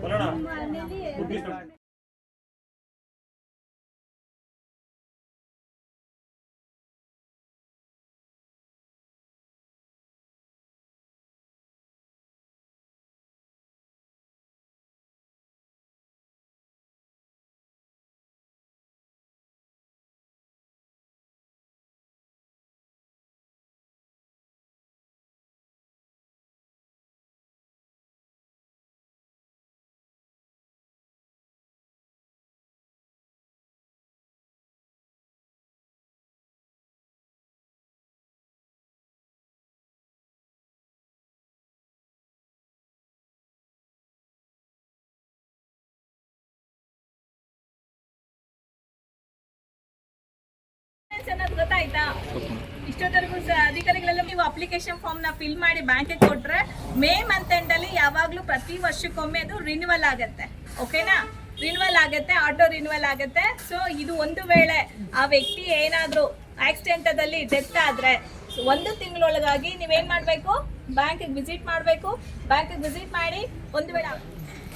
बोला ना। ಅನ್ನೋದು ಗೊತ್ತಾಯ್ತಾ? ಇಷ್ಟೊತ್ತರೆಗೂ ಅಧಿಕಾರಿಗಳೆಲ್ಲ ನೀವು ಅಪ್ಲಿಕೇಶನ್ ಫಾರ್ಮ್ನ ಫಿಲ್ ಮಾಡಿ ಬ್ಯಾಂಕಿಗೆ ಕೊಟ್ರೆ ಮೇ ಮಂತ್ ಎಂಡ್ ಅಲ್ಲಿ ಯಾವಾಗ್ಲೂ ಪ್ರತಿ ವರ್ಷಕ್ಕೊಮ್ಮೆ ಅದು ರಿನ್ಯೂವಲ್ ಆಗತ್ತೆ. ಓಕೆನಾ ರಿನ್ಯೂವಲ್ ಆಗತ್ತೆ ಆಟೋ ರಿನ್ಯೂವಲ್ ಆಗುತ್ತೆ. ಸೊ ಇದು ಒಂದು ವೇಳೆ ಆ ವ್ಯಕ್ತಿ ಏನಾದ್ರೂ ಆಕ್ಸಿಡೆಂಟದಲ್ಲಿ ಡೆತ್ ಆದ್ರೆ ಒಂದು ತಿಂಗಳೊಳಗಾಗಿ ನೀವೇನ್ ಮಾಡಬೇಕು? ಬ್ಯಾಂಕ್ ವಿಸಿಟ್ ಮಾಡಬೇಕು. ಬ್ಯಾಂಕಿಗೆ ವಿಸಿಟ್ ಮಾಡಿ ಒಂದು ವೇಳೆ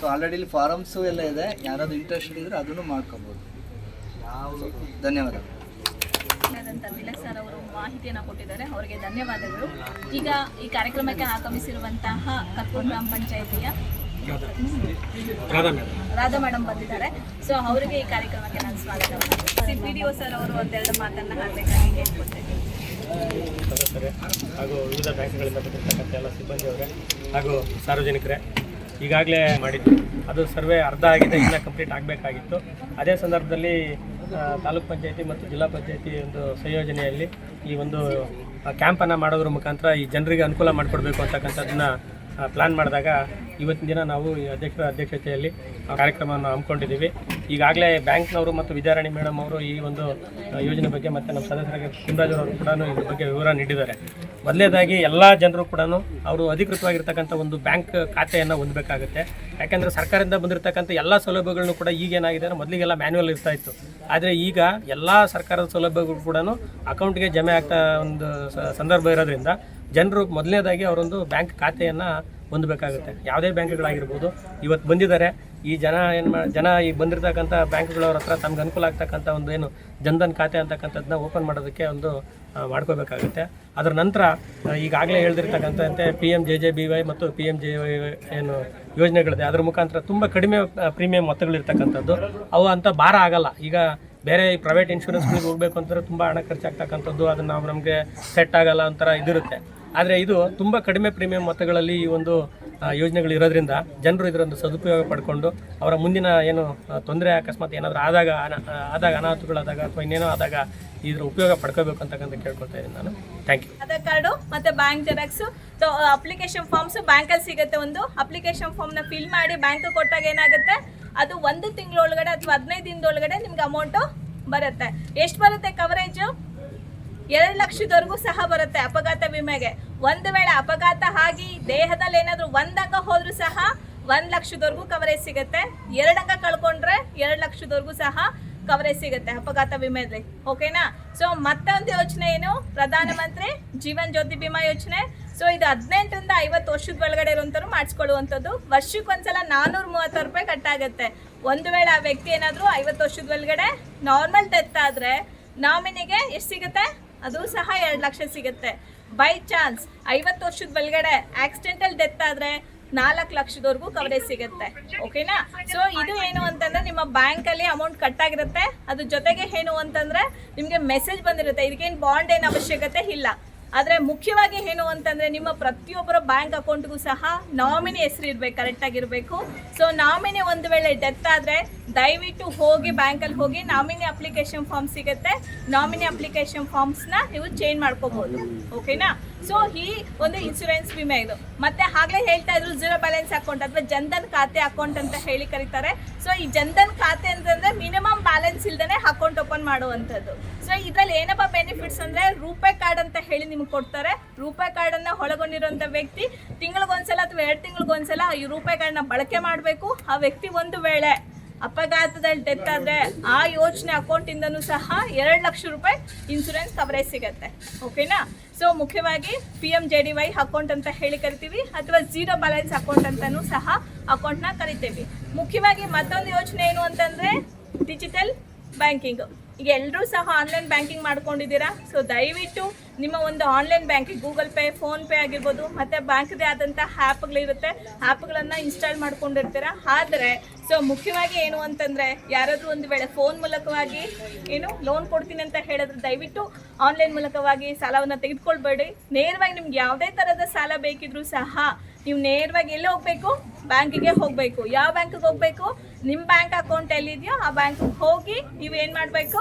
ಸೊ ಆಲ್ರೆಡಿ ಇಲ್ಲಿ ಫಾರಮ್ಸು ಎಲ್ಲ ಇದೆ. ಯಾರಾದ್ರು ಇಂಟ್ರೆಸ್ಟ್ ಇದ್ರೆ ಅದನ್ನು ಮಾಡ್ಕೋಬೋದು. ಧನ್ಯವಾದ ಆದಂತ ತಿಲಕ್ ಸರ್ ಅವರು ಮಾಹಿತಿಯನ್ನು ಕೊಟ್ಟಿದ್ದಾರೆ. ಅವರಿಗೆ ಧನ್ಯವಾದಗಳು. ಈಗ ಈ ಕಾರ್ಯಕ್ರಮಕ್ಕೆ ಆಗಮಿಸಿರುವಂತಹ ಕರ್ಪೂರ್ ಗ್ರಾಮ ಪಂಚಾಯಿತಿಯ ರಾಧಾ ಮೇಡಮ್ ಬಂದಿದ್ದಾರೆ. ಸೊ ಅವರಿಗೆ ಈ ಕಾರ್ಯಕ್ರಮಕ್ಕೆ ನಾನು ಸ್ವಾಗತ. ಪಿ, ಡಿ ಒ ಸರ್ ಅವರು ಒಂದೆರಡು ಮಾತನ್ನ ಸದಸ್ಯರೇ, ಹಾಗೂ ವಿವಿಧ ಬ್ಯಾಂಕ್ಗಳಿಂದ ಬಂದಿರತಕ್ಕಂಥ ಎಲ್ಲ ಸಿಬ್ಬಂದಿಯವರೇ, ಹಾಗೂ ಸಾರ್ವಜನಿಕರೇ, ಈಗಾಗಲೇ ಮಾಡಿದ್ದು. ಅದು ಸರ್ವೆ ಅರ್ಧ ಆಗಿದೆ, ಇನ್ನೂ ಕಂಪ್ಲೀಟ್ ಆಗಬೇಕಾಗಿತ್ತು. ಅದೇ ಸಂದರ್ಭದಲ್ಲಿ ತಾಲೂಕ್ ಪಂಚಾಯತಿ ಮತ್ತು ಜಿಲ್ಲಾ ಪಂಚಾಯತಿ ಒಂದು ಸಂಯೋಜನೆಯಲ್ಲಿ ಈ ಒಂದು ಕ್ಯಾಂಪನ್ನು ಮಾಡೋದ್ರ ಮುಖಾಂತರ ಈ ಜನರಿಗೆ ಅನುಕೂಲ ಮಾಡಿಕೊಡ್ಬೇಕು ಅಂತಕ್ಕಂಥದ್ದನ್ನ ಪ್ಲ್ಯಾನ್ ಮಾಡಿದಾಗ ಇವತ್ತಿನ ದಿನ ನಾವು ಅಧ್ಯಕ್ಷರ ಅಧ್ಯಕ್ಷತೆಯಲ್ಲಿ ಕಾರ್ಯಕ್ರಮವನ್ನು ಹಮ್ಮಿಕೊಂಡಿದ್ದೀವಿ. ಈಗಾಗಲೇ ಬ್ಯಾಂಕ್ನವರು ಮತ್ತು ವಿದ್ಯಾರಾಣಿ ಮೇಡಮ್ ಅವರು ಈ ಒಂದು ಯೋಜನೆ ಬಗ್ಗೆ ಮತ್ತು ನಮ್ಮ ಸದಸ್ಯರಿಗೆ ಅವರು ಕೂಡ ಇದ್ರ ಬಗ್ಗೆ ವಿವರ ನೀಡಿದ್ದಾರೆ. ಮೊದಲನೇದಾಗಿ ಎಲ್ಲ ಜನರು ಕೂಡ ಅವರು ಅಧಿಕೃತವಾಗಿರ್ತಕ್ಕಂಥ ಒಂದು ಬ್ಯಾಂಕ್ ಖಾತೆಯನ್ನು ಹೊಂದಬೇಕಾಗುತ್ತೆ. ಯಾಕೆಂದರೆ ಸರ್ಕಾರದಿಂದ ಬಂದಿರತಕ್ಕಂಥ ಎಲ್ಲ ಸೌಲಭ್ಯಗಳನ್ನು ಕೂಡ ಈಗೇನಾಗಿದೆ ಅಂದರೆ ಮೊದಲಿಗೆಲ್ಲ ಮ್ಯಾನ್ಯುವಲ್ ಇರ್ತಾ ಇತ್ತು. ಆದರೆ ಈಗ ಎಲ್ಲ ಸರ್ಕಾರದ ಸೌಲಭ್ಯಗಳು ಕೂಡ ಅಕೌಂಟ್ಗೆ ಜಮೆ ಆಗ್ತಾ ಒಂದು ಸಂದರ್ಭ ಇರೋದ್ರಿಂದ ಜನರು ಮೊದಲನೇದಾಗಿ ಅವರೊಂದು ಬ್ಯಾಂಕ್ ಖಾತೆಯನ್ನು ಹೊಂದಬೇಕಾಗುತ್ತೆ. ಯಾವುದೇ ಬ್ಯಾಂಕ್ಗಳಾಗಿರ್ಬೋದು, ಇವತ್ತು ಬಂದಿದ್ದಾರೆ. ಈ ಜನ ಏನು ಮಾಡಿ ಜನ ಈ ಬಂದಿರತಕ್ಕಂಥ ಬ್ಯಾಂಕ್ಗಳವ್ರ ಹತ್ರ ತಮ್ಗೆ ಅನುಕೂಲ ಆಗ್ತಕ್ಕಂಥ ಒಂದು ಏನು ಜನ್ಧನ್ ಖಾತೆ ಅಂತಕ್ಕಂಥದ್ದನ್ನ ಓಪನ್ ಮಾಡೋದಕ್ಕೆ ಒಂದು ಮಾಡ್ಕೋಬೇಕಾಗುತ್ತೆ. ಅದರ ನಂತರ ಈಗಾಗಲೇ ಹೇಳ್ದಿರ್ತಕ್ಕಂಥಂತೆ P M J J B Y ಮತ್ತು ಪಿ ಎಂ ಜೆ ವೈ ಏನು ಯೋಜನೆಗಳಿದೆ. ಅದರ ಮುಖಾಂತರ ತುಂಬ ಕಡಿಮೆ ಪ್ರೀಮಿಯಂ ಮೊತ್ತಗಳಿರ್ತಕ್ಕಂಥದ್ದು. ಅವು ಅಂತ ಭಾರ ಆಗಲ್ಲ. ಈಗ ಬೇರೆ ಈ ಪ್ರೈವೇಟ್ ಇನ್ಶೂರೆನ್ಸ್ಗಳಿಗೆ ಹೋಗಬೇಕು ಅಂತಂದ್ರೆ ತುಂಬ ಹಣ ಖರ್ಚಾಗ್ತಕ್ಕಂಥದ್ದು. ಅದನ್ನು ನಾವು ನಮಗೆ ಸೆಟ್ ಆಗಲ್ಲ ಒಂಥರ ಇದಿರುತ್ತೆ. ಆದರೆ ಇದು ತುಂಬ ಕಡಿಮೆ ಪ್ರೀಮಿಯಂ ಮೊತ್ತಗಳಲ್ಲಿ ಈ ಒಂದು ಯೋಜನೆಗಳು ಇರೋದ್ರಿಂದ ಜನರು ಇದರೊಂದು ಸದುಪಯೋಗ ಪಡ್ಕೊಂಡು ಅವರ ಮುಂದಿನ ಏನು ತೊಂದರೆ ಅಕಸ್ಮಾತ್ ಏನಾದರೂ ಆದಾಗ ಆದಾಗ, ಅನಾಹುತಗಳಾದಾಗ ಅಥವಾ ಇನ್ನೇನೋ ಆದಾಗ ಇದರ ಉಪಯೋಗ ಪಡ್ಕೋಬೇಕು ಅಂತಕ್ಕಂಥ ಕೇಳ್ಕೊಳ್ತಾ ಇದ್ದೀನಿ ನಾನು. ಥ್ಯಾಂಕ್ ಯು ಆಧಾರ್ ಕಾರ್ಡು ಮತ್ತೆ ಬ್ಯಾಂಕ್ ಜೆರಾಕ್ಸ್ ಅಪ್ಲಿಕೇಶನ್ ಫಾರ್ಮ್ಸ್ ಬ್ಯಾಂಕಲ್ಲಿ ಸಿಗುತ್ತೆ ಒಂದು. ಅಪ್ಲಿಕೇಶನ್ ಫಾರ್ಮ್ನ ಫಿಲ್ ಮಾಡಿ ಬ್ಯಾಂಕ್ ಕೊಟ್ಟಾಗ ಏನಾಗುತ್ತೆ? ಅದು ಒಂದು ತಿಂಗಳೊಳಗಡೆ ಅಥವಾ ಹದಿನೈದು ದಿನದೊಳಗಡೆ ನಿಮ್ಗೆ ಅಮೌಂಟು ಬರುತ್ತೆ. ಎಷ್ಟು ಬರುತ್ತೆ ಕವರೇಜು ಎರಡು ಲಕ್ಷದವರೆಗೂ ಸಹ ಬರುತ್ತೆ ಅಪಘಾತ ವಿಮೆಗೆ. ಒಂದು ವೇಳೆ ಅಪಘಾತ ಆಗಿ ದೇಹದಲ್ಲಿ ಏನಾದರೂ ಒಂದಂಗ ಹೋದ್ರೂ ಸಹ ಒಂದು ಲಕ್ಷದವರೆಗೂ ಕವರೇಜ್ ಸಿಗುತ್ತೆ. ಎರಡು ಅಂಗ ಕಳ್ಕೊಂಡ್ರೆ ಎರಡು ಲಕ್ಷದವರೆಗೂ ಸಹ ಕವರೇಜ್ ಸಿಗುತ್ತೆ ಅಪಘಾತ ವಿಮೆಯಲ್ಲಿ. ಓಕೆನಾ ಸೊ ಮತ್ತೊಂದು ಯೋಜನೆ ಏನು? ಪ್ರಧಾನಮಂತ್ರಿ ಜೀವನ್ ಜ್ಯೋತಿ ಬಿಮಾ ಯೋಜನೆ ಸೊ ಇದು ಹದಿನೆಂಟರಿಂದ ಐವತ್ತು ವರ್ಷದ ಒಳಗಡೆ ಇರುವಂಥವ್ರು ಮಾಡಿಸ್ಕೊಳ್ಳುವಂಥದ್ದು. ವರ್ಷಕ್ಕೊಂದ್ಸಲ ನಾನ್ನೂರ ಮೂವತ್ತು ರೂಪಾಯಿ ಕಟ್ಟಾಗುತ್ತೆ. ಒಂದು ವೇಳೆ ಆ ವ್ಯಕ್ತಿ ಏನಾದರೂ ಐವತ್ತು ವರ್ಷದ ಒಳಗಡೆ ನಾರ್ಮಲ್ ಡೆತ್ ಆದರೆ ನಾಮಿನಿಗೆ ಎಷ್ಟು ಸಿಗುತ್ತೆ? ಅದು ಸಹ ಎರಡು ಲಕ್ಷ ಸಿಗುತ್ತೆ. ಬೈ ಚಾನ್ಸ್ ಐವತ್ತು ವರ್ಷದ ಒಳಗಡೆ ಆಕ್ಸಿಡೆಂಟಲ್ ಡೆತ್ ಆದರೆ ನಾಲ್ಕು ಲಕ್ಷದವರೆಗೂ ಕವರೇಜ್ ಸಿಗುತ್ತೆ. ಓಕೆನಾ ಸೊ ಇದು ಏನು ಅಂತಂದ್ರೆ ನಿಮ್ಮ ಬ್ಯಾಂಕಲ್ಲಿ ಅಮೌಂಟ್ ಕಟ್ ಆಗಿರುತ್ತೆ. ಅದ್ರ ಜೊತೆಗೆ ಏನು ಅಂತಂದ್ರೆ ನಿಮಗೆ ಮೆಸೇಜ್ ಬಂದಿರುತ್ತೆ. ಇದಕ್ಕೇನು ಬಾಂಡ್ ಏನು ಅವಶ್ಯಕತೆ ಇಲ್ಲ. ಆದರೆ ಮುಖ್ಯವಾಗಿ ಏನು ಅಂತಂದ್ರೆ ನಿಮ್ಮ ಪ್ರತಿಯೊಬ್ಬರ ಬ್ಯಾಂಕ್ ಅಕೌಂಟ್ಗೂ ಸಹ ನಾಮಿನಿ ಹೆಸರು ಇರ್ಬೇಕು ಕರೆಕ್ಟಾಗಿರಬೇಕು ಸೊ ನಾಮಿನಿ ಒಂದು ವೇಳೆ ಡೆತ್ ಆದರೆ ದಯವಿಟ್ಟು ಹೋಗಿ ಬ್ಯಾಂಕಲ್ಲಿ ಹೋಗಿ ನಾಮಿನಿ ಅಪ್ಲಿಕೇಶನ್ ಫಾರ್ಮ್ ಸಿಗುತ್ತೆ. ನಾಮಿನಿ ಅಪ್ಲಿಕೇಶನ್ ಫಾರ್ಮ್ಸ್ನ ನೀವು ಚೇಂಜ್ ಮಾಡ್ಕೋಬಹುದು ಓಕೆನಾ ಸೊ ಈ ಒಂದು ಇನ್ಶೂರೆನ್ಸ್ ವಿಮೆ ಇದು. ಮತ್ತೆ ಆಗ್ಲೇ ಹೇಳ್ತಾ ಇದ್ರು ಜೀರೋ ಬ್ಯಾಲೆನ್ಸ್ ಅಕೌಂಟ್ ಅಥವಾ ಜನ್ಧನ್ ಖಾತೆ ಅಕೌಂಟ್ ಅಂತ ಹೇಳಿ ಕರೀತಾರೆ. ಸೊ ಈ ಜನ್ಧನ್ ಖಾತೆ ಅಂತಂದ್ರೆ ಮಿನಿಮಮ್ ಬ್ಯಾಲೆನ್ಸ್ ಇಲ್ದೇನೆ ಅಕೌಂಟ್ ಓಪನ್ ಮಾಡುವಂಥದ್ದು. ಸೊ ಇದ್ರಲ್ಲಿ ಏನಪ್ಪ ಬೆನಿಫಿಟ್ಸ್ ಅಂದ್ರೆ ರೂಪೆ ಕಾರ್ಡ್ ಅಂತ ಹೇಳಿ ನಿಮ್ಗೆ ಕೊಡ್ತಾರೆ. ರೂಪೆ ಕಾರ್ಡ್ ಅನ್ನ ಒಳಗೊಂಡಿರುವಂತ ವ್ಯಕ್ತಿ ತಿಂಗಳಿಗೊಂದ್ಸಲ ಅಥವಾ ಎರಡು ತಿಂಗಳಿಗೊಂದ್ಸಲ ಈ ರೂಪೇ ಕಾರ್ಡ್ನ ಬಳಕೆ ಮಾಡಬೇಕು. ಆ ವ್ಯಕ್ತಿ ಒಂದು ವೇಳೆ ಅಪಘಾತದಲ್ಲಿ ಡೆತ್ ಆದರೆ ಆ ಯೋಜನೆ ಅಕೌಂಟಿಂದನೂ ಸಹ ಎರಡು ಲಕ್ಷ ರೂಪಾಯಿ ಇನ್ಸೂರೆನ್ಸ್ ಕವರೇಜ್ ಸಿಗತ್ತೆ. ಓಕೆನಾ ಸೊ ಮುಖ್ಯವಾಗಿ P M J D Y account ಅಂತ ಹೇಳಿ ಕರಿತೀವಿ ಅಥವಾ ಜೀರೋ ಬ್ಯಾಲೆನ್ಸ್ ಅಕೌಂಟ್ ಅಂತಲೂ ಸಹ ಅಕೌಂಟ್ನ ಕರಿತೀವಿ. ಮುಖ್ಯವಾಗಿ ಮತ್ತೊಂದು ಯೋಜನೆ ಏನು ಅಂತಂದರೆ ಡಿಜಿಟಲ್ ಬ್ಯಾಂಕಿಂಗ್ ಈಗ ಎಲ್ಲರೂ ಸಹ ಆನ್ಲೈನ್ ಬ್ಯಾಂಕಿಂಗ್ ಮಾಡ್ಕೊಂಡಿದ್ದೀರಾ? ಸೊ ದಯವಿಟ್ಟು ನಿಮ್ಮ ಒಂದು online banking Google pay PhonePe ಆಗಿರ್ಬೋದು, ಮತ್ತು ಬ್ಯಾಂಕ್ದೇ ಆದಂಥ ಆ್ಯಪ್ಗಳಿರುತ್ತೆ ಆ್ಯಪ್ಗಳನ್ನು ಇನ್ಸ್ಟಾಲ್ ಮಾಡ್ಕೊಂಡಿರ್ತೀರ? ಆದರೆ ಸೊ ಮುಖ್ಯವಾಗಿ ಏನು ಅಂತಂದರೆ, ಯಾರಾದರೂ ಒಂದು ವೇಳೆ ಫೋನ್ ಮೂಲಕವಾಗಿ ಏನು ಲೋನ್ ಕೊಡ್ತೀನಿ ಅಂತ ಹೇಳಿದ್ರೆ ದಯವಿಟ್ಟು ಆನ್ಲೈನ್ ಮೂಲಕವಾಗಿ ಸಾಲವನ್ನು ತೆಗೆದುಕೊಳ್ಬೇಡಿ. ನೇರವಾಗಿ ನಿಮ್ಗೆ ಯಾವುದೇ ಥರದ ಸಾಲ ಬೇಕಿದ್ರೂ ಸಹ, ನೀವು ನೇರವಾಗಿ ಎಲ್ಲಿ ಹೋಗಬೇಕು? ಬ್ಯಾಂಕಿಗೆ ಹೋಗಬೇಕು. ಯಾವ ಬ್ಯಾಂಕಿಗೆ ಹೋಗಬೇಕು? ನಿಮ್ಮ ಬ್ಯಾಂಕ್ ಅಕೌಂಟ್ ಎಲ್ಲಿದೆಯೋ ಆ ಬ್ಯಾಂಕಿಗೆ ಹೋಗಿ ನೀವು ಏನು ಮಾಡಬೇಕು?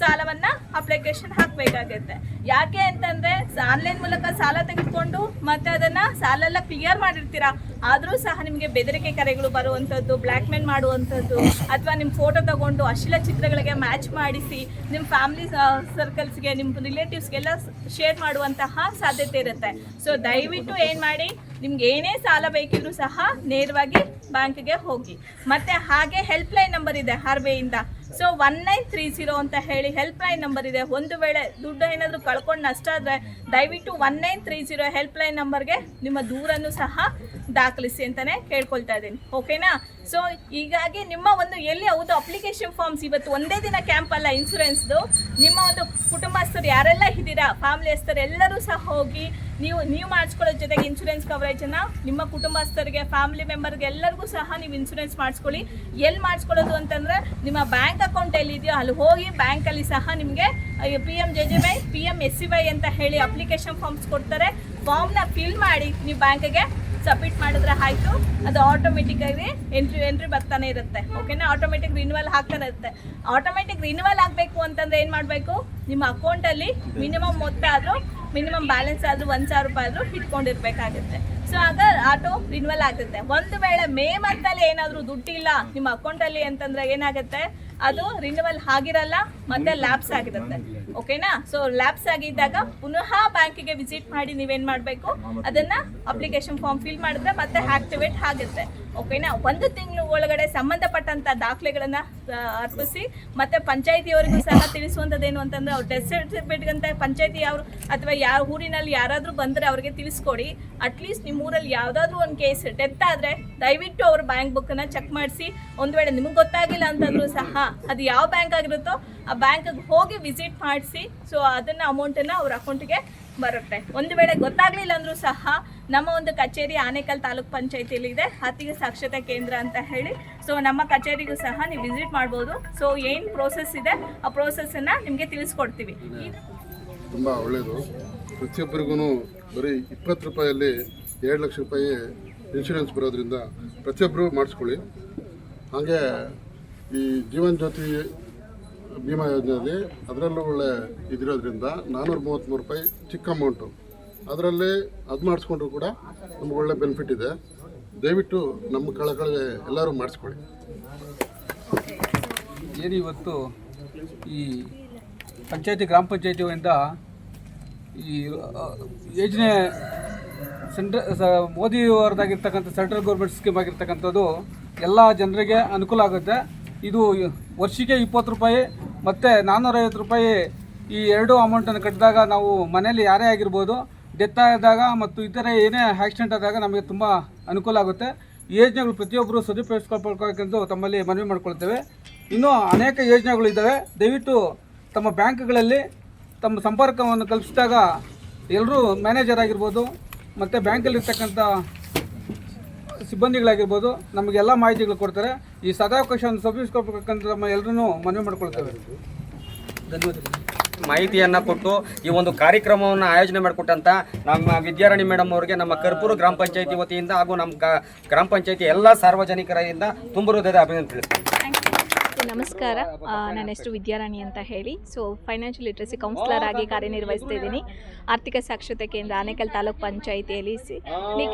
ಸಾಲವನ್ನು ಅಪ್ಲಿಕೇಶನ್ ಹಾಕಬೇಕಾಗುತ್ತೆ. ಯಾಕೆ ಅಂತಂದ್ರೆ ಆನ್ಲೈನ್ ಮೂಲಕ ಸಾಲ ತೆಗೆದುಕೊಂಡು ಮತ್ತೆ ಅದನ್ನ ಸಾಲ ಎಲ್ಲ ಕ್ಲಿಯರ್ ಮಾಡಿರ್ತೀರಾ? ಆದರೂ ಸಹ ನಿಮಗೆ ಬೆದರಿಕೆ ಕರೆಗಳು ಬರುವಂಥದ್ದು ಬ್ಲ್ಯಾಕ್ ಮೇಲ್ ಮಾಡುವಂಥದ್ದು ಅಥವಾ ನಿಮ್ಮ ಫೋಟೋ ತಗೊಂಡು ಅಶ್ಲೀಲ ಚಿತ್ರಗಳಿಗೆ ಮ್ಯಾಚ್ ಮಾಡಿಸಿ ನಿಮ್ಮ ಫ್ಯಾಮಿಲಿ ಸರ್ಕಲ್ಸ್ಗೆ ನಿಮ್ಮ ರಿಲೇಟಿವ್ಸ್ಗೆಲ್ಲ ಶೇರ್ ಮಾಡುವಂತಹ ಸಾಧ್ಯತೆ ಇರುತ್ತೆ. ಸೊ ದಯವಿಟ್ಟು ಏನು ಮಾಡಿ, ನಿಮ್ಗೆ ಏನೇ ಸಾಲ ಬೇಕಿದ್ರೂ ಸಹ ನೇರವಾಗಿ ಬ್ಯಾಂಕ್ಗೆ ಹೋಗಿ. ಮತ್ತೆ ಹಾಗೆ ಹೆಲ್ಪ್ ಲೈನ್ ನಂಬರ್ ಇದೆ or so one nine three zero ಅಂತ ಹೇಳಿ ಹೆಲ್ಪ್ ಲೈನ್ ನಂಬರ್ ಇದೆ. ಒಂದು ವೇಳೆ ದುಡ್ಡು ಏನಾದರೂ ಕಳ್ಕೊಂಡು ನಷ್ಟ ಆದರೆ ದಯವಿಟ್ಟು one nine three zero help line ನಂಬರ್ಗೆ ನಿಮ್ಮ ದೂರನ್ನು ಸಹ ದಾಖಲಿಸಿ ಅಂತಲೇ ಕೇಳ್ಕೊಳ್ತಾ ಇದ್ದೀನಿ. ಓಕೆನಾ ಸೊ ಹೀಗಾಗಿ ನಿಮ್ಮ ಒಂದು ಎಲ್ಲಿ ಹೌದು ಅಪ್ಲಿಕೇಶನ್ ಫಾರ್ಮ್ಸ್ ಇವತ್ತು ಒಂದೇ ದಿನ ಕ್ಯಾಂಪ್ ಅಲ್ಲ ಇನ್ಸೂರೆನ್ಸ್ದು ನಿಮ್ಮ ಒಂದು ಕುಟುಂಬಸ್ಥರು ಯಾರೆಲ್ಲ ಇದ್ದೀರಾ ಫ್ಯಾಮಿಲಿಯಸ್ಥರು ಎಲ್ಲರೂ ಸಹ ಹೋಗಿ ನೀವು ನೀವು ಮಾಡಿಸ್ಕೊಳ್ಳೋ ಜೊತೆಗೆ ಇನ್ಶೂರೆನ್ಸ್ ಕವರೇಜನ್ನು ನಿಮ್ಮ ಕುಟುಂಬಸ್ಥರಿಗೆ ಫ್ಯಾಮಿಲಿ ಮೆಂಬರ್ಗೆ ಎಲ್ಲರಿಗೂ ಸಹ ನೀವು ಇನ್ಶೂರೆನ್ಸ್ ಮಾಡಿಸ್ಕೊಳ್ಳಿ. ಎಲ್ಲಿ ಮಾಡಿಸ್ಕೊಳ್ಳೋದು ಅಂತಂದರೆ ನಿಮ್ಮ ಬ್ಯಾಂಕ್ ಅಕೌಂಟ್ ಎಲ್ಲಿದೆಯೋ ಅಲ್ಲಿ ಹೋಗಿ ಬ್ಯಾಂಕಲ್ಲಿ ಸಹ ನಿಮಗೆ P M J J Y P M S C Y ಅಂತ ಹೇಳಿ ಅಪ್ಲಿಕೇಶನ್ ಫಾರ್ಮ್ಸ್ ಕೊಡ್ತಾರೆ. ಫಾರ್ಮ್ನ ಫಿಲ್ ಮಾಡಿ ನೀವು ಬ್ಯಾಂಕಿಗೆ ಸಬ್ಮಿಟ್ ಮಾಡಿದ್ರೆ ಆಯಿತು. ಅದು ಆಟೋಮೆಟಿಕ್ಕಾಗಿ ಎಂಟ್ರಿ ಎಂಟ್ರಿ ಬರ್ತಾನೆ ಇರುತ್ತೆ. ಓಕೆನಾ ಆಟೋಮೆಟಿಕ್ ರಿನ್ಯೂವಲ್ ಹಾಕ್ತಾನೆ ಇರುತ್ತೆ. ಆಟೋಮೆಟಿಕ್ ರಿನ್ಯೂವಲ್ ಆಗಬೇಕು ಅಂತಂದ್ರೆ ಏನು ಮಾಡಬೇಕು? ನಿಮ್ಮ ಅಕೌಂಟಲ್ಲಿ ಮಿನಿಮಮ್ ಮೊತ್ತ ಆದರೂ ಮಿನಿಮಮ್ ಬ್ಯಾಲೆನ್ಸ್ ಆದರೂ ಒಂದು ಸಾವಿರ ರೂಪಾಯಿ ಆದರೂ ಇಟ್ಕೊಂಡಿರ್ಬೇಕಾಗುತ್ತೆ. ಸೊ ಆಗ ಆಟೋ ರಿನ್ಯೂವಲ್ ಆಗುತ್ತೆ. ಒಂದು ವೇಳೆ ಮೇ ಮಂತಲ್ಲಿ ಏನಾದರೂ ದುಡ್ಡಿಲ್ಲ ನಿಮ್ಮ ಅಕೌಂಟಲ್ಲಿ ಅಂತಂದ್ರೆ ಏನಾಗುತ್ತೆ? ಅದು ರಿನ್ಯೂವಲ್ ಆಗಿರಲ್ಲ, ಮತ್ತೆ ಲ್ಯಾಪ್ಸ್ ಆಗಿರುತ್ತೆ. ಓಕೆನಾ? ಸೊ ಲ್ಯಾಬ್ಸ್ ಆಗಿದ್ದಾಗ ಪುನಃ ಬ್ಯಾಂಕಿಗೆ ವಿಸಿಟ್ ಮಾಡಿ ನೀವೇನು ಮಾಡಬೇಕು? ಅದನ್ನ ಅಪ್ಲಿಕೇಶನ್ ಫಾರ್ಮ್ ಫಿಲ್ ಮಾಡಿದ್ರೆ ಮತ್ತೆ ಆಕ್ಟಿವೇಟ್ ಆಗುತ್ತೆ. ಓಕೆನಾ? ಒಂದು ತಿಂಗಳು ಒಳಗಡೆ ಸಂಬಂಧಪಟ್ಟಂಥ ದಾಖಲೆಗಳನ್ನು ಅರ್ಪಿಸಿ, ಮತ್ತೆ ಪಂಚಾಯತಿಯವರಿಗೂ ಸಹ ತಿಳಿಸುವಂಥದ್ದೇನು ಅಂತಂದ್ರೆ ಅವ್ರು ಡೆತ್ ಸರ್ಟಿಫಿಕೇಟ್ಗಂತ ಪಂಚಾಯತಿ ಅವರು ಅಥವಾ ಯಾವ ಊರಿನಲ್ಲಿ ಯಾರಾದರೂ ಬಂದರೆ ಅವ್ರಿಗೆ ತಿಳಿಸ್ಕೊಡಿ. ಅಟ್ಲೀಸ್ಟ್ ನಿಮ್ಮ ಊರಲ್ಲಿ ಯಾವುದಾದ್ರೂ ಒಂದು ಕೇಸ್ ಡೆತ್ ಆದರೆ ದಯವಿಟ್ಟು ಅವ್ರ ಬ್ಯಾಂಕ್ ಬುಕ್ಕನ್ನು ಚೆಕ್ ಮಾಡಿಸಿ. ಒಂದು ವೇಳೆ ನಿಮಗೆ ಗೊತ್ತಾಗಿಲ್ಲ ಅಂತಂದ್ರೂ ಸಹ ಅದು ಯಾವ ಬ್ಯಾಂಕ್ ಆಗಿರುತ್ತೋ ಆ ಬ್ಯಾಂಕಿಗೆ ಹೋಗಿ ವಿಸಿಟ್ ಮಾಡಿಸಿ ಸೊ ಅದನ್ನು ಅಮೌಂಟನ್ನು ಅವ್ರ ಅಕೌಂಟಿಗೆ ಬರುತ್ತೆ. ಒಂದು ವೇಳೆ ಗೊತ್ತಾಗ್ಲಿಲ್ಲ ಅಂದ್ರೂ ಸಹ ನಮ್ಮ ಒಂದು ಕಚೇರಿ ಆನೇಕಲ್ ತಾಲೂಕ್ ಪಂಚಾಯತಿಯಲ್ಲಿ ಇದೆ. ಹತ್ತಿಗೆ ಸಾಕ್ಷರತಾ ಕೇಂದ್ರ ಅಂತ ಹೇಳಿ. ಸೊ ನಮ್ಮ ಕಚೇರಿಗೂ ಸಹ ನೀವು ವಿಸಿಟ್ ಮಾಡ್ಬೋದು. ಸೊ ಏನು ಪ್ರೋಸೆಸ್ ಇದೆ, ಆ ಪ್ರೋಸೆಸ್ಸನ್ನು ನಿಮಗೆ ತಿಳಿಸ್ಕೊಡ್ತೀವಿ. ತುಂಬ ಒಳ್ಳೆಯದು ಪ್ರತಿಯೊಬ್ಬರಿಗೂ ಬರೀ ಇಪ್ಪತ್ತು ರೂಪಾಯಲ್ಲಿ ಎರಡು ಲಕ್ಷ ರೂಪಾಯಿ ಇನ್ಶೂರೆನ್ಸ್ ಬರೋದ್ರಿಂದ ಪ್ರತಿಯೊಬ್ಬರು ಮಾಡಿಸ್ಕೊಳ್ಳಿ. ಹಾಗೆ ಈ ಜೀವನ್ ಜ್ಯೋತಿ ವಿಮಾ ಯೋಜನೆಯಲ್ಲಿ ಅದರಲ್ಲೂ ಒಳ್ಳೆ ಇದಿರೋದ್ರಿಂದ ನಾನ್ನೂರ ಮೂವತ್ತ್ಮೂರು ರೂಪಾಯಿ ಚಿಕ್ಕ ಅಮೌಂಟು ಅದರಲ್ಲಿ ಅದು ಮಾಡಿಸ್ಕೊಂಡ್ರು ಕೂಡ ನಮ್ಗೆ ಒಳ್ಳೆ ಬೆನಿಫಿಟ್ ಇದೆ. ದಯವಿಟ್ಟು ನಮ್ಮ ಕಳಕಳಿಗೆ ಎಲ್ಲರೂ ಮಾಡಿಸ್ಕೊಳ್ಳಿ. ಏನು ಇವತ್ತು ಈ ಪಂಚಾಯತಿ, ಗ್ರಾಮ ಪಂಚಾಯತಿಯಿಂದ ಈ ಯೋಜನೆ ಸೆಂಟ್ರ ಮೋದಿ ಅವರದಾಗಿರ್ತಕ್ಕಂಥ ಸೆಂಟ್ರಲ್ ಗೌರ್ಮೆಂಟ್ ಸ್ಕೀಮ್ ಆಗಿರ್ತಕ್ಕಂಥದ್ದು ಎಲ್ಲ ಜನರಿಗೆ ಅನುಕೂಲ ಆಗುತ್ತೆ. ಇದು ವರ್ಷಕ್ಕೆ ಇಪ್ಪತ್ತು ರೂಪಾಯಿ ಮತ್ತು ನಾನ್ನೂರೈವತ್ತು ರೂಪಾಯಿ ಈ ಎರಡು ಅಮೌಂಟನ್ನು ಕಟ್ಟಿದಾಗ ನಾವು ಮನೆಯಲ್ಲಿ ಯಾರೇ ಆಗಿರ್ಬೋದು, ಡೆತ್ ಆದಾಗ ಮತ್ತು ಇತರ ಏನೇ ಆಕ್ಸಿಡೆಂಟ್ ಆದಾಗ ನಮಗೆ ತುಂಬ ಅನುಕೂಲ ಆಗುತ್ತೆ. ಈ ಯೋಜನೆಗಳು ಪ್ರತಿಯೊಬ್ಬರು ಸದುಪಯೋಗಿಸ್ಕೊಳ್ಬೇಕೆಂದು ತಮ್ಮಲ್ಲಿ ಮನವಿ ಮಾಡ್ಕೊಳ್ತೇವೆ. ಇನ್ನೂ ಅನೇಕ ಯೋಜನೆಗಳಿದ್ದಾವೆ ದಯವಿಟ್ಟು ತಮ್ಮ ಬ್ಯಾಂಕ್ಗಳಲ್ಲಿ ತಮ್ಮ ಸಂಪರ್ಕವನ್ನು ಕಲ್ಪಿಸಿದಾಗ ಎಲ್ಲರೂ ಮ್ಯಾನೇಜರ್ ಆಗಿರ್ಬೋದು, ಮತ್ತು ಬ್ಯಾಂಕಲ್ಲಿರ್ತಕ್ಕಂಥ ಸಿಬ್ಬಂದಿಗಳಾಗಿರ್ಬೋದು ನಮಗೆಲ್ಲ ಮಾಹಿತಿಗಳು ಕೊಡ್ತಾರೆ. ಈ ಸದಾವಕಾಶವನ್ನು ಸದುಪಯೋಗಿಸ್ಕೊಳ್ಬೇಕಂತ ನಮ್ಮ ಎಲ್ಲರೂ ಮನವಿ ಮಾಡ್ಕೊಳ್ತೇವೆ. ಧನ್ಯವಾದಗಳು. ಮಾಹಿತಿಯನ್ನು ಕೊಟ್ಟು ಈ ಒಂದು ಕಾರ್ಯಕ್ರಮವನ್ನು ಆಯೋಜನೆ ಮಾಡಿಕೊಟ್ಟಂತ ನಮ್ಮ ವಿದ್ಯಾರಾಣಿ ಮೇಡಮ್ ಅವರಿಗೆ ನಮ್ಮ ಕರ್ಪೂರು ಗ್ರಾಮ ಪಂಚಾಯತಿ ವತಿಯಿಂದ ಹಾಗೂ ನಮ್ಮ ಗ್ರಾಮ ಪಂಚಾಯತಿ ಎಲ್ಲ ಸಾರ್ವಜನಿಕರಿಂದ ತುಂಬ ಹೃದಯದ ಅಭಿನಂದನೆ ತಿಳಿಸ್ತೀನಿ ನಮಸ್ಕಾರ. ನನ್ನ ಹೆಸರು ವಿದ್ಯಾರಾಣಿ ಅಂತ ಹೇಳಿ. ಸೊ ಫೈನಾನ್ಷಿಯಲ್ ಲಿಟ್ರಸಿ ಕೌನ್ಸಿಲರ್ ಆಗಿ ಕಾರ್ಯನಿರ್ವಹಿಸ್ತಾ ಇದ್ದೀನಿ. ಆರ್ಥಿಕ ಸಾಕ್ಷರತೆ ಕೇಂದ್ರ ಆನೇಕಲ್ ತಾಲೂಕ್ ಪಂಚಾಯಿತಿಯಲ್ಲಿ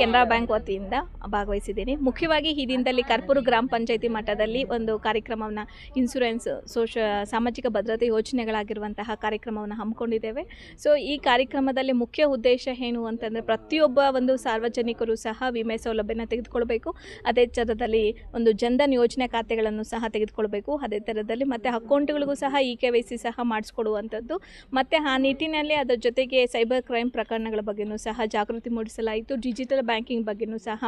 ಕೆನರಾ ಬ್ಯಾಂಕ್ ವತಿಯಿಂದ ಭಾಗವಹಿಸಿದ್ದೀನಿ. ಮುಖ್ಯವಾಗಿ ಈ ದಿನದಲ್ಲಿ ಕರ್ಪೂರು ಗ್ರಾಮ ಪಂಚಾಯಿತಿ ಮಟ್ಟದಲ್ಲಿ ಒಂದು ಕಾರ್ಯಕ್ರಮವನ್ನು ಇನ್ಸೂರೆನ್ಸ್ ಸೋಶ ಸಾಮಾಜಿಕ ಭದ್ರತೆ ಯೋಜನೆಗಳಾಗಿರುವಂತಹ ಕಾರ್ಯಕ್ರಮವನ್ನು ಹಮ್ಮಿಕೊಂಡಿದ್ದೇವೆ. ಸೊ ಈ ಕಾರ್ಯಕ್ರಮದಲ್ಲಿ ಮುಖ್ಯ ಉದ್ದೇಶ ಏನು ಅಂತಂದರೆ ಪ್ರತಿಯೊಬ್ಬ ಒಂದು ಸಾರ್ವಜನಿಕರು ಸಹ ವಿಮೆ ಸೌಲಭ್ಯನ ತೆಗೆದುಕೊಳ್ಬೇಕು. ಅದೇ ಥರದಲ್ಲಿ ಒಂದು ಜನ್ಧನ್ ಯೋಜನೆ ಖಾತೆಗಳನ್ನು ಸಹ ತೆಗೆದುಕೊಳ್ಬೇಕು. ಅದೇ ಥರದಲ್ಲಿ ಮತ್ತು ಅಕೌಂಟ್ಗಳಿಗೂ ಸಹ ಇ ಕೆ ವೈ ಸಿ ಸಹ ಮಾಡಿಸ್ಕೊಡುವಂಥದ್ದು. ಮತ್ತು ಆ ನಿಟ್ಟಿನಲ್ಲಿ ಅದರ ಜೊತೆಗೆ ಸೈಬರ್ ಕ್ರೈಮ್ ಪ್ರಕರಣಗಳ ಬಗ್ಗೆಯೂ ಸಹ ಜಾಗೃತಿ ಮೂಡಿಸಲಾಯಿತು. ಡಿಜಿಟಲ್ ಬ್ಯಾಂಕಿಂಗ್ ಬಗ್ಗೆಯೂ ಸಹ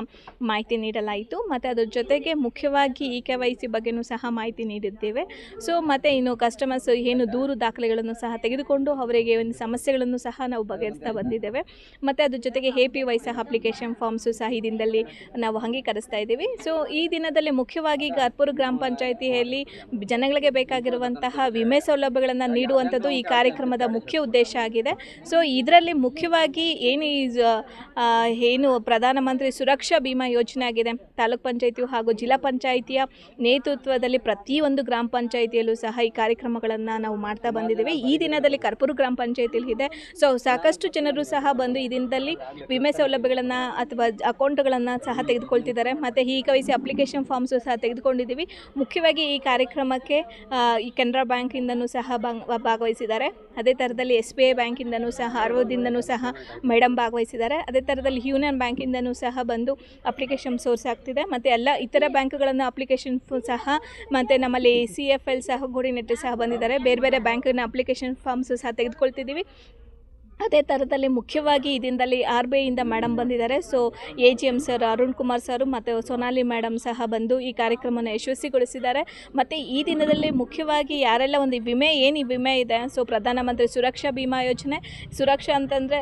ಮಾಹಿತಿ ನೀಡಲಾಯಿತು. ಮತ್ತು ಅದರ ಜೊತೆಗೆ ಮುಖ್ಯವಾಗಿ ಇ ಕೆ ವೈ ಸಿ ಬಗ್ಗೆಯೂ ಸಹ ಮಾಹಿತಿ ನೀಡಿದ್ದೇವೆ. ಸೊ, ಮತ್ತು ಇನ್ನು ಕಸ್ಟಮರ್ಸ್ ಏನು ದೂರು ದಾಖಲೆಗಳನ್ನು ಸಹ ತೆಗೆದುಕೊಂಡು ಅವರಿಗೆ ಒಂದು ಸಮಸ್ಯೆಗಳನ್ನು ಸಹ ನಾವು ಬಗೆಹರಿಸ್ತಾ ಬಂದಿದ್ದೇವೆ. ಮತ್ತು ಅದ್ರ ಜೊತೆಗೆ ಎ ಪಿ ವೈ ಸಹ ಅಪ್ಲಿಕೇಶನ್ ಫಾರ್ಮ್ಸು ಸಹ ಈ ದಿನದಲ್ಲಿ ನಾವು ಅಂಗೀಕರಿಸ್ತಾ ಇದ್ದೀವಿ. ಸೊ, ಈ ದಿನದಲ್ಲಿ ಮುಖ್ಯವಾಗಿ ಕರ್ಪೂರು ಗ್ರಾಮ ಪಂಚಾಯಿತಿಯಲ್ಲಿ ಜನಗಳಿಗೆ ಬೇಕಾಗಿರುವಂತಹ ವಿಮೆ ಸೌಲಭ್ಯಗಳನ್ನು ನೀಡುವಂಥದ್ದು ಈ ಕಾರ್ಯಕ್ರಮದ ಮುಖ್ಯ ಉದ್ದೇಶ ಆಗಿದೆ. ಸೊ ಇದರಲ್ಲಿ ಮುಖ್ಯವಾಗಿ ಏನು ಈ ಏನು ಪ್ರಧಾನಮಂತ್ರಿ ಸುರಕ್ಷಾ ಬಿಮಾ ಯೋಜನೆ ಆಗಿದೆ. ತಾಲೂಕ್ ಪಂಚಾಯಿತಿಯು ಹಾಗೂ ಜಿಲ್ಲಾ ಪಂಚಾಯಿತಿಯ ನೇತೃತ್ವದಲ್ಲಿ ಪ್ರತಿಯೊಂದು ಗ್ರಾಮ ಪಂಚಾಯಿತಿಯಲ್ಲೂ ಸಹ ಈ ಕಾರ್ಯಕ್ರಮಗಳನ್ನು ನಾವು ಮಾಡ್ತಾ ಬಂದಿದ್ದೇವೆ. ಈ ದಿನದಲ್ಲಿ ಕರ್ಪೂರು ಗ್ರಾಮ ಪಂಚಾಯಿತಿಯಲ್ಲಿ ಇದೆ. ಸೊ ಸಾಕಷ್ಟು ಜನರು ಸಹ ಬಂದು ಈ ದಿನದಲ್ಲಿ ವಿಮೆ ಸೌಲಭ್ಯಗಳನ್ನು ಅಥವಾ ಅಕೌಂಟ್ಗಳನ್ನು ಸಹ ತೆಗೆದುಕೊಳ್ತಿದ್ದಾರೆ. ಮತ್ತು ಈ ಕವಿಸಿ ಅಪ್ಲಿಕೇಶನ್ ಫಾರ್ಮ್ಸು ಸಹ ತೆಗೆದುಕೊಂಡಿದ್ದೀವಿ. ಮುಖ್ಯವಾಗಿ ಈ ಕಾರ್ಯಕ್ರಮಕ್ಕೆ ಈ ಕೆನರಾ ಬ್ಯಾಂಕಿಂದನೂ ಸಹ ಭಾಗ್- ಭಾಗವಹಿಸಿದ್ದಾರೆ. ಅದೇ ಥರದಲ್ಲಿ ಎಸ್ ಬಿ ಐ ಬ್ಯಾಂಕಿಂದನೂ ಸಹ ಅರವದಿಂದನೂ ಸಹ ಮೇಡಮ್ ಭಾಗವಹಿಸಿದ್ದಾರೆ. ಅದೇ ಥರದಲ್ಲಿ ಯೂನಿಯನ್ ಬ್ಯಾಂಕಿಂದನೂ ಸಹ ಬಂದು ಅಪ್ಲಿಕೇಶನ್ ಸೋರ್ಸ್ ಆಗ್ತಿದೆ. ಮತ್ತು ಎಲ್ಲ ಇತರ ಬ್ಯಾಂಕ್ಗಳನ್ನು ಅಪ್ಲಿಕೇಶನ್ ಸಹ ಮತ್ತು ನಮ್ಮಲ್ಲಿ ಸಿ ಎಫ್ ಎಲ್ ಸಹ ಗೋಡಿನೆಟ್ಟು ಸಹ ಬಂದಿದ್ದಾರೆ. ಬೇರೆ ಬೇರೆ ಬ್ಯಾಂಕಿನ ಅಪ್ಲಿಕೇಶನ್ ಫಾರ್ಮ್ಸು ಸಹ ತೆಗೆದುಕೊಳ್ತಿದ್ದೀವಿ. ಅದೇ ಥರದಲ್ಲಿ ಮುಖ್ಯವಾಗಿ ಈ ದಿನದಲ್ಲಿ ಆರ್ ಬಿ ಐಯಿಂದ ಮೇಡಮ್ ಬಂದಿದ್ದಾರೆ. So A G M sir Arun Kumar sir ಮತ್ತು ಸೊನಾಲಿ ಮೇಡಮ್ ಸಹ ಬಂದು ಈ ಕಾರ್ಯಕ್ರಮವನ್ನು ಯಶಸ್ವಿಗೊಳಿಸಿದ್ದಾರೆ. ಮತ್ತು ಈ ದಿನದಲ್ಲಿ ಮುಖ್ಯವಾಗಿ ಯಾರೆಲ್ಲ ಒಂದು ವಿಮೆ, ಏನು ಈ ವಿಮೆ ಇದೆ? ಸೊ, ಪ್ರಧಾನಮಂತ್ರಿ ಸುರಕ್ಷಾ ಬಿಮಾ ಯೋಜನೆ. ಸುರಕ್ಷಾ ಅಂತಂದರೆ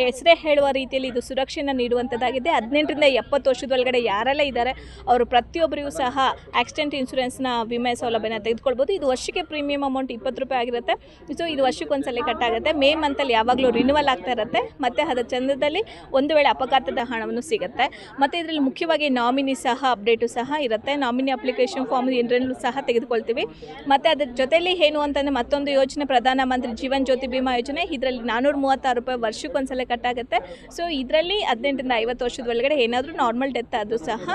ಹೆಸರೇ ಹೇಳುವ ರೀತಿಯಲ್ಲಿ ಇದು ಸುರಕ್ಷೆಯನ್ನು ನೀಡುವಂಥದ್ದಾಗಿದೆ. ಹದಿನೆಂಟರಿಂದ ಎಪ್ಪತ್ತು ವರ್ಷದೊಳಗಡೆ ಯಾರೆಲ್ಲ ಇದ್ದಾರೆ, ಅವರು ಪ್ರತಿಯೊಬ್ಬರಿಗೂ ಸಹ ಆಕ್ಸಿಡೆಂಟ್ ಇನ್ಶೂರೆನ್ಸ್ನ ವಿಮೆ ಸೌಲಭ್ಯನ ತೆಗೆದುಕೊಳ್ಬೋದು. ಇದು ವರ್ಷಕ್ಕೆ ಪ್ರೀಮಿಯಂ ಅಮೌಂಟ್ ಇಪ್ಪತ್ತು ರೂಪಾಯಿ ಆಗಿರುತ್ತೆ. ಸೊ, ಇದು ವರ್ಷಕ್ಕೆ ಒಂದ್ಸಲ ಕಟ್ಟಾಗುತ್ತೆ. ಮೇ ಮಂತಲ್ಲಿ ಯಾವಾಗಲೂ ರಿನ್ಯೂವಲ್ ಆಗ್ತಾ ಇರುತ್ತೆ. ಮತ್ತು ಅದರ ಚಂದದಲ್ಲಿ ಒಂದು ವೇಳೆ ಅಪಘಾತದ ಹಣವನ್ನು ಸಿಗುತ್ತೆ. ಮತ್ತು ಇದರಲ್ಲಿ ಮುಖ್ಯವಾಗಿ ನಾಮಿನಿ ಸಹ ಅಪ್ಡೇಟು ಸಹ ಇರುತ್ತೆ. ನಾಮಿನಿ ಅಪ್ಲಿಕೇಶನ್ ಫಾರ್ಮ್ ಇದರಲ್ಲೂ ಸಹ ತೆಗೆದುಕೊಳ್ತೀವಿ. ಮತ್ತು ಅದರ ಜೊತೆಯಲ್ಲಿ ಏನು ಅಂತಂದರೆ ಮತ್ತೊಂದು ಯೋಜನೆ ಪ್ರಧಾನಮಂತ್ರಿ ಜೀವನ್ ಜ್ಯೋತಿ ಬಿಮಾ ಯೋಜನೆ. ಇದರಲ್ಲಿ ನಾನ್ನೂರ ಮೂವತ್ತಾರು ರೂಪಾಯಿ ವರ್ಷಕ್ಕೆ ಒಂದ್ಸಲ ಕಟ್ಟಾಗುತ್ತೆ. ಸೊ ಇದರಲ್ಲಿ ಹದಿನೆಂಟರಿಂದ ಐವತ್ತು ವರ್ಷದ ಒಳಗಡೆ ಏನಾದರೂ ನಾರ್ಮಲ್ ಡೆತ್ ಆದರೂ ಸಹ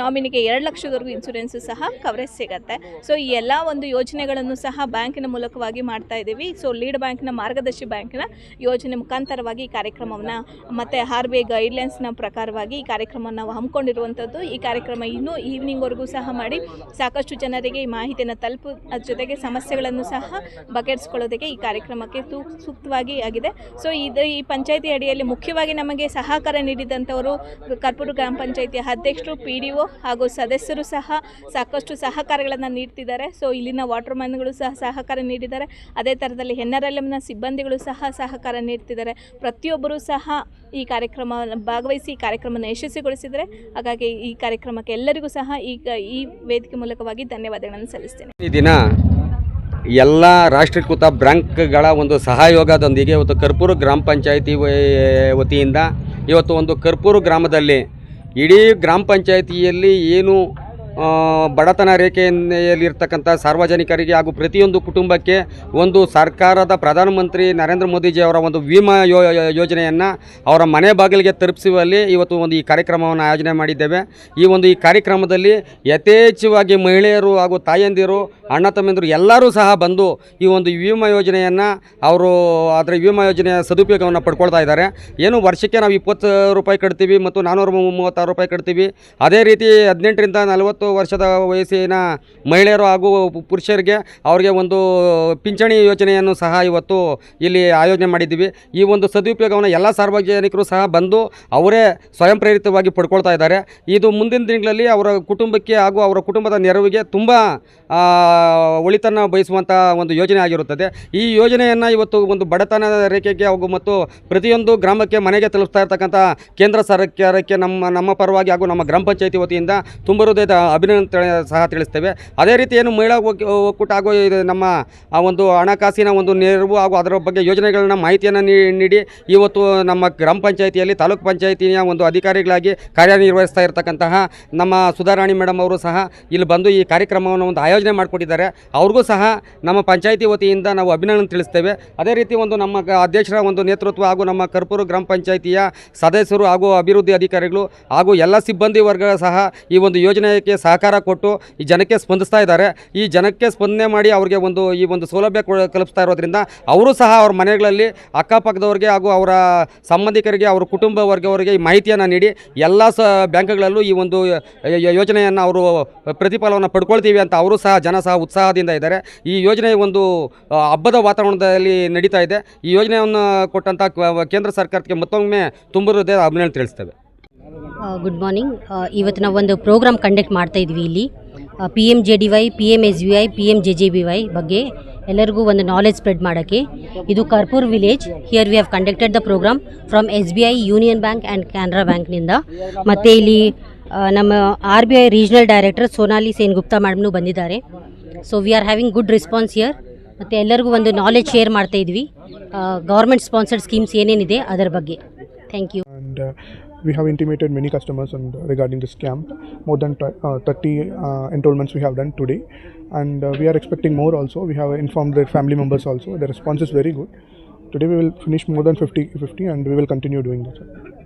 ನಾಮಿನಿಗೆ ಎರಡು ಲಕ್ಷದವರೆಗೂ ಇನ್ಸೂರೆನ್ಸು ಸಹ ಕವರೇಜ್ ಸಿಗುತ್ತೆ. ಸೊ ಈ ಎಲ್ಲ ಒಂದು ಯೋಜನೆಗಳನ್ನು ಸಹ ಬ್ಯಾಂಕಿನ ಮೂಲಕವಾಗಿ ಮಾಡ್ತಾ ಇದ್ದೀವಿ ಸೊ ಲೀಡ್ ಬ್ಯಾಂಕ್ನ ಮಾರ್ಗದರ್ಶಿ ಬ್ಯಾಂಕಿನ ಯೋಜನೆ ಮುಖಾಂತರವಾಗಿ ಈ ಕಾರ್ಯಕ್ರಮವನ್ನು ಮತ್ತು ಆರ್ ಬಿ ಗೈಡ್ಲೈನ್ಸ್ನ ಪ್ರಕಾರವಾಗಿ ಈ ಕಾರ್ಯಕ್ರಮವನ್ನು ನಾವು ಹಮ್ಮಿಕೊಂಡಿರುವಂಥದ್ದು ಈ ಕಾರ್ಯಕ್ರಮ ಇನ್ನೂ ಈವ್ನಿಂಗ್ವರೆಗೂ ಸಹ ಮಾಡಿ ಸಾಕಷ್ಟು ಜನರಿಗೆ ಈ ಮಾಹಿತಿಯನ್ನು ತಲುಪು ಅದ್ರ ಜೊತೆಗೆ ಸಮಸ್ಯೆಗಳನ್ನು ಸಹ ಬಗೆಹರಿಸ್ಕೊಳ್ಳೋದಕ್ಕೆ ಈ ಕಾರ್ಯಕ್ರಮಕ್ಕೆ ಸೂಕ್ತವಾಗಿ ಆಗಿದೆ. ಸೊ ಇದು ಈ ಪಂಚಾಯಿತಿ ಅಡಿಯಲ್ಲಿ ಮುಖ್ಯವಾಗಿ ನಮಗೆ ಸಹಕಾರ ನೀಡಿದಂಥವರು ಕರ್ಪೂರು ಗ್ರಾಮ ಪಂಚಾಯತಿಯ ಅಧ್ಯಕ್ಷರು, ಪಿ ಡಿ ಒ ಹಾಗೂ ಸದಸ್ಯರು ಸಹ ಸಾಕಷ್ಟು ಸಹಕಾರಗಳನ್ನು ನೀಡ್ತಿದ್ದಾರೆ. ಸೊ ಇಲ್ಲಿನ ವಾಟರ್ ಮ್ಯಾನ್ಗಳು ಸಹ ಸಹಕಾರ ನೀಡಿದ್ದಾರೆ. ಅದೇ ಥರದಲ್ಲಿ ಎನ್ ಆರ್ ಎಲ್ ಎಮ್ನ ಸಿಬ್ಬಂದಿಗಳು ಸಹ ಸಹಕಾರ ನೀಡ್ತಿದ್ದಾರೆ ಪ್ರತಿಯೊಬ್ಬರೂ ಸಹ ಈ ಕಾರ್ಯಕ್ರಮ ಭಾಗವಹಿಸಿ ಈ ಕಾರ್ಯಕ್ರಮವನ್ನು ಯಶಸ್ವಿಗೊಳಿಸಿದರೆ ಹಾಗಾಗಿ ಈ ಕಾರ್ಯಕ್ರಮಕ್ಕೆ ಎಲ್ಲರಿಗೂ ಸಹ ಈಗ ಈ ವೇದಿಕೆ ಮೂಲಕವಾಗಿ ಧನ್ಯವಾದಗಳನ್ನು ಸಲ್ಲಿಸ್ತೇನೆ. ಈ ದಿನ ಎಲ್ಲ ರಾಷ್ಟ್ರೀಕೃತ ಬ್ಯಾಂಕ್ಗಳ ಒಂದು ಸಹಯೋಗದೊಂದಿಗೆ ಇವತ್ತು ಕರ್ಪೂರು ಗ್ರಾಮ ಪಂಚಾಯಿತಿ ವತಿಯಿಂದ ಇವತ್ತು ಒಂದು ಕರ್ಪೂರು ಗ್ರಾಮದಲ್ಲಿ ಇಡೀ ಗ್ರಾಮ ಪಂಚಾಯಿತಿಯಲ್ಲಿ ಏನು ಬಡತನ ರೇಖೆಯಲ್ಲಿರ್ತಕ್ಕಂಥ ಸಾರ್ವಜನಿಕರಿಗೆ ಹಾಗೂ ಪ್ರತಿಯೊಂದು ಕುಟುಂಬಕ್ಕೆ ಒಂದು ಸರ್ಕಾರದ ಪ್ರಧಾನಮಂತ್ರಿ ನರೇಂದ್ರ ಮೋದಿಜಿಯವರ ಒಂದು ವಿಮಾ ಯೋ ಯೋಜನೆಯನ್ನು ಅವರ ಮನೆ ಬಾಗಿಲಿಗೆ ತಲುಪಿಸುವಲ್ಲಿ ಇವತ್ತು ಒಂದು ಈ ಕಾರ್ಯಕ್ರಮವನ್ನು ಆಯೋಜನೆ ಮಾಡಿದ್ದೇವೆ. ಈ ಒಂದು ಈ ಕಾರ್ಯಕ್ರಮದಲ್ಲಿ ಯಥೇಚ್ಛವಾಗಿ ಮಹಿಳೆಯರು ಹಾಗೂ ತಾಯಂದಿರು, ಅಣ್ಣ ತಮ್ಮಂದಿರು ಎಲ್ಲರೂ ಸಹ ಬಂದು ಈ ಒಂದು ವಿಮಾ ಯೋಜನೆಯನ್ನು ಅವರು ಅದರ ವಿಮಾ ಯೋಜನೆಯ ಸದುಪಯೋಗವನ್ನು ಪಡ್ಕೊಳ್ತಾ ಇದ್ದಾರೆ. ಏನು ವರ್ಷಕ್ಕೆ ನಾವು ಇಪ್ಪತ್ತು ರೂಪಾಯಿ ಕಟ್ತೀವಿ ಮತ್ತು ನಾನ್ನೂರ ಮೂವತ್ತಾರು ರೂಪಾಯಿ ಕಟ್ತೀವಿ. ಅದೇ ರೀತಿ ಹದಿನೆಂಟರಿಂದ ನಲವತ್ತು ವರ್ಷದ ವಯಸ್ಸಿನ ಮಹಿಳೆಯರು ಹಾಗೂ ಪುರುಷರಿಗೆ ಅವರಿಗೆ ಒಂದು ಪಿಂಚಣಿ ಯೋಜನೆಯನ್ನು ಸಹ ಇವತ್ತು ಇಲ್ಲಿ ಆಯೋಜನೆ ಮಾಡಿದ್ದೀವಿ. ಈ ಒಂದು ಸದುಪಯೋಗವನ್ನು ಎಲ್ಲ ಸಾರ್ವಜನಿಕರು ಸಹ ಬಂದು ಅವರೇ ಸ್ವಯಂ ಪ್ರೇರಿತವಾಗಿ ಪಡ್ಕೊಳ್ತಾ ಇದ್ದಾರೆ. ಇದು ಮುಂದಿನ ದಿನಗಳಲ್ಲಿ ಅವರ ಕುಟುಂಬಕ್ಕೆ ಹಾಗೂ ಅವರ ಕುಟುಂಬದ ನೆರವಿಗೆ ತುಂಬ ಒಳಿತನ್ನು ಬಯಸುವಂಥ ಒಂದು ಯೋಜನೆ ಆಗಿರುತ್ತದೆ. ಈ ಯೋಜನೆಯನ್ನು ಇವತ್ತು ಒಂದು ಬಡತನ ರೇಖೆಗೆ ಹಾಗೂ ಮತ್ತು ಪ್ರತಿಯೊಂದು ಗ್ರಾಮಕ್ಕೆ ಮನೆಗೆ ತಲುಪಿಸ್ತಾ ಇರ್ತಕ್ಕಂಥ ಕೇಂದ್ರ ಸರ್ಕಾರಕ್ಕೆ ನಮ್ಮ ನಮ್ಮ ಪರವಾಗಿ ಹಾಗೂ ನಮ್ಮ ಗ್ರಾಮ ಪಂಚಾಯತಿ ವತಿಯಿಂದ ತುಂಬ ಹೃದಯದ ಅಭಿನಂದನೆ ಸಹ ತಿಳಿಸ್ತೇವೆ. ಅದೇ ರೀತಿ ಏನು ಮಹಿಳಾ ಒಕ್- ಒಕ್ಕೂಟ ಹಾಗೂ ಇದು ನಮ್ಮ, ಆ ಒಂದು ಹಣಕಾಸಿನ ಒಂದು ನೆರವು ಹಾಗೂ ಅದರ ಬಗ್ಗೆ ಯೋಜನೆಗಳನ್ನ ಮಾಹಿತಿಯನ್ನು ನೀಡಿ ಇವತ್ತು ನಮ್ಮ ಗ್ರಾಮ ಪಂಚಾಯಿತಿಯಲ್ಲಿ, ತಾಲೂಕು ಪಂಚಾಯಿತಿಯ ಒಂದು ಅಧಿಕಾರಿಗಳಾಗಿ ಕಾರ್ಯನಿರ್ವಹಿಸ್ತಾ ಇರತಕ್ಕಂತಹ ನಮ್ಮ ಸುಧಾರಾಣಿ ಮೇಡಮ್ ಅವರು ಸಹ ಇಲ್ಲಿ ಬಂದು ಈ ಕಾರ್ಯಕ್ರಮವನ್ನು ಒಂದು ಆಯೋಜನೆ ಮಾಡಿಕೊಟ್ಟಿದ್ದಾರೆ. ಅವ್ರಿಗೂ ಸಹ ನಮ್ಮ ಪಂಚಾಯಿತಿ ವತಿಯಿಂದ ನಾವು ಅಭಿನಂದನೆ ತಿಳಿಸ್ತೇವೆ. ಅದೇ ರೀತಿ ಒಂದು ನಮ್ಮ ಅಧ್ಯಕ್ಷರ ಒಂದು ನೇತೃತ್ವ ಹಾಗೂ ನಮ್ಮ ಕರ್ಪೂರು ಗ್ರಾಮ ಪಂಚಾಯಿತಿಯ ಸದಸ್ಯರು ಹಾಗೂ ಅಭಿವೃದ್ಧಿ ಅಧಿಕಾರಿಗಳು ಹಾಗೂ ಎಲ್ಲ ಸಿಬ್ಬಂದಿ ವರ್ಗ ಸಹ ಈ ಒಂದು ಯೋಜನೆಗೆ ಸಹಕಾರ ಕೊಟ್ಟು ಈ ಜನಕ್ಕೆ ಸ್ಪಂದಿಸ್ತಾ ಇದ್ದಾರೆ. ಈ ಜನಕ್ಕೆ ಸ್ಪಂದನೆ ಮಾಡಿ ಅವರಿಗೆ ಒಂದು ಈ ಒಂದು ಸೌಲಭ್ಯ ಕಲ್ಪಿಸ್ತಾ ಇರೋದ್ರಿಂದ ಅವರು ಸಹ ಅವ್ರ ಮನೆಗಳಲ್ಲಿ ಅಕ್ಕಪಕ್ಕದವ್ರಿಗೆ ಹಾಗೂ ಅವರ ಸಂಬಂಧಿಕರಿಗೆ, ಅವರ ಕುಟುಂಬ ವರ್ಗವರಿಗೆ ಈ ಮಾಹಿತಿಯನ್ನು ನೀಡಿ ಎಲ್ಲ ಸ ಬ್ಯಾಂಕ್ಗಳಲ್ಲೂ ಈ ಒಂದು ಯೋಜನೆಯನ್ನು ಅವರು ಪ್ರತಿಫಲವನ್ನು ಪಡ್ಕೊಳ್ತೀವಿ ಅಂತ ಅವರು ಸಹ ಜನ ಸಹ ಉತ್ಸಾಹದಿಂದ ಇದ್ದಾರೆ. ಈ ಯೋಜನೆ ಒಂದು ಹಬ್ಬದ ವಾತಾವರಣದಲ್ಲಿ ನಡೀತಾ ಇದೆ. ಈ ಯೋಜನೆಯನ್ನು ಕೊಟ್ಟಂಥ ಕೇಂದ್ರ ಸರ್ಕಾರಕ್ಕೆ ಮತ್ತೊಮ್ಮೆ ತುಂಬ ಹೃದಯ ಅಭಿನಂದನೆ ತಿಳಿಸ್ತೇವೆ ಗುಡ್ ಮಾರ್ನಿಂಗ್ ಇವತ್ತು ನಾವು ಒಂದು ಪ್ರೋಗ್ರಾಮ್ ಕಂಡಕ್ಟ್ ಮಾಡ್ತಾ ಇದ್ವಿ ಇಲ್ಲಿ. P M J D Y P M S V I P M J J B Y ಬಗ್ಗೆ ಎಲ್ಲರಿಗೂ ಒಂದು ನಾಲೆಜ್ ಸ್ಪ್ರೆಡ್ ಮಾಡೋಕ್ಕೆ. ಇದು Karpur village here we have conducted the program from S B I Union Bank and Canara ಬ್ಯಾಂಕ್ನಿಂದ ಮತ್ತು ಇಲ್ಲಿ ನಮ್ಮ R B I regional director Sonali Sen Gupta ಮೇಡಮ್ನು ಬಂದಿದ್ದಾರೆ. So we are having good response here ಮತ್ತು ಎಲ್ಲರಿಗೂ ಒಂದು knowledge share ಮಾಡ್ತಾ ಇದ್ವಿ. ಗೌರ್ಮೆಂಟ್ ಸ್ಪಾನ್ಸರ್ಡ್ ಸ್ಕೀಮ್ಸ್ ಏನೇನಿದೆ ಅದರ ಬಗ್ಗೆ. Thank you we have intimated many customers and regarding this scam. More than tw- uh, 30 uh, enrollments we have done today. And uh, we are expecting more also. We have informed their family members also. The response is very good. Today we will finish more than 50 50 and we will continue doing that